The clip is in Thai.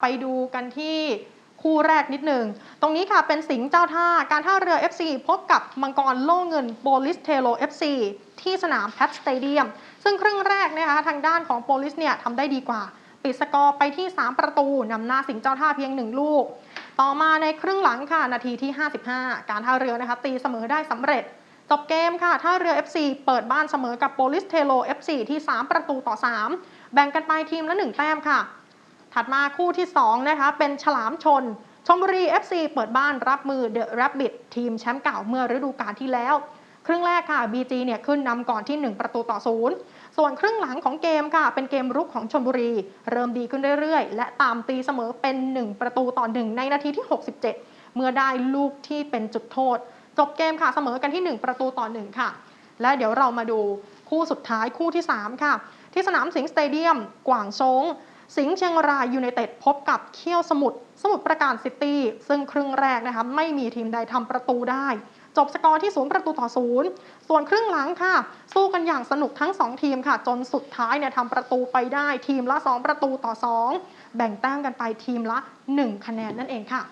ไปดูกันที่คู่แรกนิดหนึ่ง ตรงนี้ค่ะเป็นสิงห์เจ้าท่า การท่าเรือ FC พบกับมังกรโล่เงินโปลิสเทโล FC ที่สนามแพทสเตเดียม ซึ่งครึ่งแรกนะคะทางด้านของโปลิสเนี่ยทำได้ดีกว่า ปิดสกอร์ไปที่ 3 ประตูนำหน้าสิงห์เจ้าท่าเพียง 1 ลูก ต่อมาในครึ่งหลังค่ะ นาทีที่ 55 การท่าเรือนะคะตีเสมอได้สำเร็จจบเกมค่ะท่าเรือ FC เปิดบ้านเสมอกับโปลิสเทโล FC ที่ 3 ประตูต่อ 3 แบ่งกันไปทีมละ 1 แต้มค่ะ ถัดมาคู่ที่ 2 นะคะ เป็นฉลามชนชมบุรี FC เปิดบ้านรับมือเดอะแรบบิททีมแชมป์เก่าเมื่อฤดูกาลที่แล้ว ครึ่งแรกค่ะ BG เนี่ยขึ้นนำก่อนที่ 1 ประตูต่อศูนย์ส่วนครึ่งหลังของเกมค่ะ เป็นเกมรุกของชมบุรี เริ่มดีขึ้นเรื่อยๆ และตามตีเสมอเป็น 1 ประตูต่อ 1 ในนาทีที่ 67 เมื่อได้ลูกที่เป็นจุดโทษ จบเกมค่ะเสมอกันที่ 1 ประตูต่อ 1 ค่ะ และเดี๋ยวเรามาดูคู่สุดท้ายคู่ที่ 3 ค่ะ ที่สนามสิงห์สเตเดียมกวางซง สิงห์เชียงรายยูไนเต็ดพบกับเขี้ยวสมุทรสมุทรประการซิตี้ซึ่งครึ่งแรกนะคะไม่มีทีมใดทำประตูได้ จบสกอร์ที่ศูนย์ประตูต่อศูนย์ส่วนครึ่งหลังค่ะ สู้กันอย่างสนุกทั้ง 2 ทีมค่ะ จนสุดท้ายเนี่ยทำประตูไปได้ทีมละ 2 ประตูต่อ 2 แบ่งแต้มกันไปทีมละ 1 คะแนนนั่นเองค่ะ